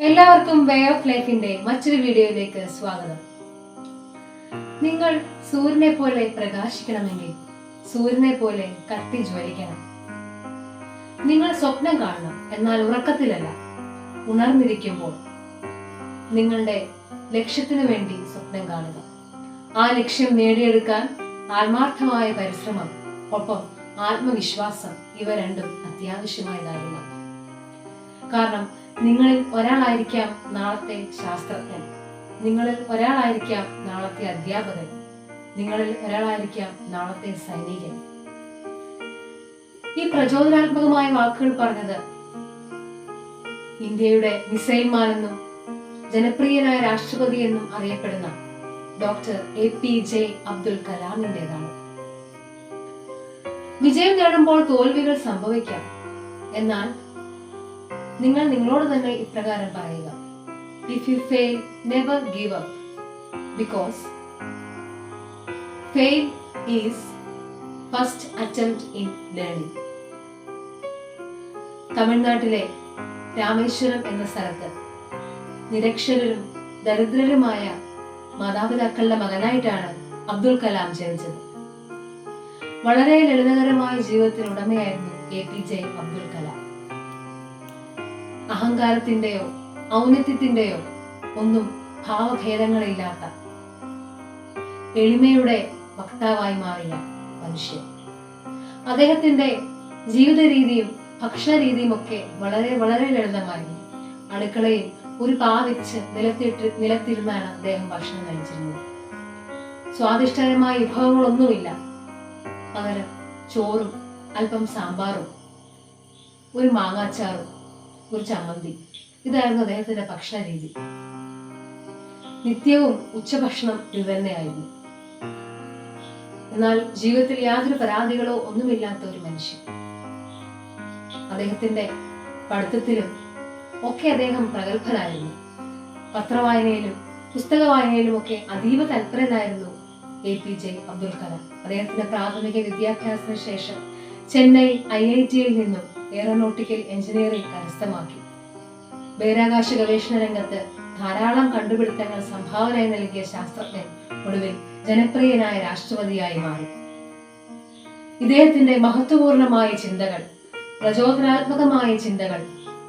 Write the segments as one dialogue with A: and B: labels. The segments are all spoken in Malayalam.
A: എല്ലാവർക്കും വേ ഓഫ് ലൈഫിന്റെ മറ്റൊരു വീഡിയോയിലേക്ക് സ്വാഗതം. നിങ്ങൾ സൂര്യനെ പോലെ പ്രകാശിക്കണമെങ്കിൽ സൂര്യനെ പോലെ കത്തി ജ്വലിക്കണം. നിങ്ങൾ സ്വപ്നം കാണണം എന്നാൽ ഉറക്കത്തിലല്ല. ഉണർന്നിരിക്കുമ്പോൾ നിങ്ങളുടെ ലക്ഷ്യത്തിനു വേണ്ടി സ്വപ്നം കാണുക. ആ ലക്ഷ്യം നേടിയെടുക്കാൻ ആത്മാർത്ഥമായ പരിശ്രമം ഒപ്പം ആത്മവിശ്വാസം ഇവ രണ്ടും അത്യാവശ്യമായ കാര്യമാണ് കാരണം നിങ്ങളിൽ ഒരാളായിരിക്കാം നാളത്തെ ശാസ്ത്രജ്ഞൻ. നിങ്ങളിൽ ഒരാളായിരിക്കാം നാളത്തെ അധ്യാപകൻ. നിങ്ങളിൽ ഒരാളായിരിക്കാം നാളത്തെ സൈനികൻ. ഈ പ്രചോദനാത്മകമായ വാക്കുകൾ പറഞ്ഞത് ഇന്ത്യയുടെ മിസൈൽമാനെന്നും ജനപ്രിയനായ രാഷ്ട്രപതി എന്നും അറിയപ്പെടുന്ന doctor A P J Abdul കലാമിന്റെതാണ് വിജയം നേടുമ്പോൾ തോൽവികൾ സംഭവിക്കാം. എന്നാൽ നിങ്ങൾ നിങ്ങളോട് തന്നെ ഇപ്രകാരം പറയുക. If you fail never give up because fail is first attempt in learning തമിഴ്നാട്ടിലെ രാമേശ്വരം എന്ന സ്ഥലത്ത് നിരക്ഷരരും ദരിദ്രരുമായ മാതാപിതാക്കളുടെ മകനായിട്ടാണ് അബ്ദുൽ കലാം ജനിച്ചത്. വളരെ ലളിതകരമായ ജീവിതത്തിന് ഉടമയായിരുന്നു A P J Abdul Kalam. അഹങ്കാരത്തിന്റെയോ ഔന്നത്യത്തിന്റെയോ ഒന്നും ഭാവഭേദങ്ങളില്ലാത്ത എളിമയുടെ വക്താവായി മാറിയ മനുഷ്യൻ. അദ്ദേഹത്തിന്റെ ജീവിത രീതിയും ഭക്ഷണ രീതിയും ഒക്കെ വളരെ വളരെ ലളിതമായിരുന്നു അടുക്കളയിൽ ഒരു പാ വെച്ച് നിലത്തിട്ട് നിലത്തിരുന്നാണ് അദ്ദേഹം ഭക്ഷണം കഴിച്ചിരുന്നത്. സ്വാദിഷ്ടകരമായ വിഭവങ്ങളൊന്നുമില്ല. പകരം ചോറും അല്പം സാമ്പാറും ഒരു മാങ്ങാച്ചാറും ഒരു ചമ്മന്തി. ഇതായിരുന്നു അദ്ദേഹത്തിന്റെ ഭക്ഷണ രീതി നിത്യവും ഉച്ചഭക്ഷണം ഇത് തന്നെയായിരുന്നു. എന്നാൽ ജീവിതത്തിൽ യാതൊരു പരാതികളോ ഒന്നുമില്ലാത്ത ഒരു മനുഷ്യൻ. അദ്ദേഹത്തിന്റെ പഠിത്തത്തിലും ഒക്കെ അദ്ദേഹം പ്രഗത്ഭനായിരുന്നു. പത്രവായനയിലും പുസ്തക വായനയിലും ഒക്കെ അതീവ തൽപരനായിരുന്നു A P J Abdul Kalam. അദ്ദേഹത്തിന്റെ പ്രാഥമിക വിദ്യാഭ്യാസത്തിന് ശേഷം ചെന്നൈ ഐ ഐ ടിയിൽ നിന്നും എയറോനോട്ടിക്കൽ എഞ്ചിനീയറിംഗ് കരസ്ഥമാക്കി. ബഹിരാകാശ ഗവേഷണ രംഗത്ത് ധാരാളം കണ്ടുപിടുത്തങ്ങൾ സംഭാവനയായി നൽകിയ ശാസ്ത്രജ്ഞൻ ഒടുവിൽ ജനപ്രിയനായ രാഷ്ട്രപതിയായി മാറി. ഇദ്ദേഹത്തിന്റെ മഹത്വപൂർണമായ ചിന്തകൾ പ്രചോദനാത്മകമായ ചിന്തകൾ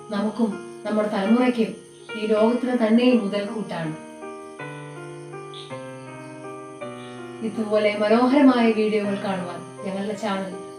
A: നമുക്കും നമ്മുടെ തലമുറയ്ക്കും ഈ ലോകത്തിന് തന്നെ മുതൽക്കൂട്ടാണ്. ഇതുപോലെ മനോഹരമായ വീഡിയോകൾ കാണുവാൻ ഞങ്ങളുടെ ചാനൽ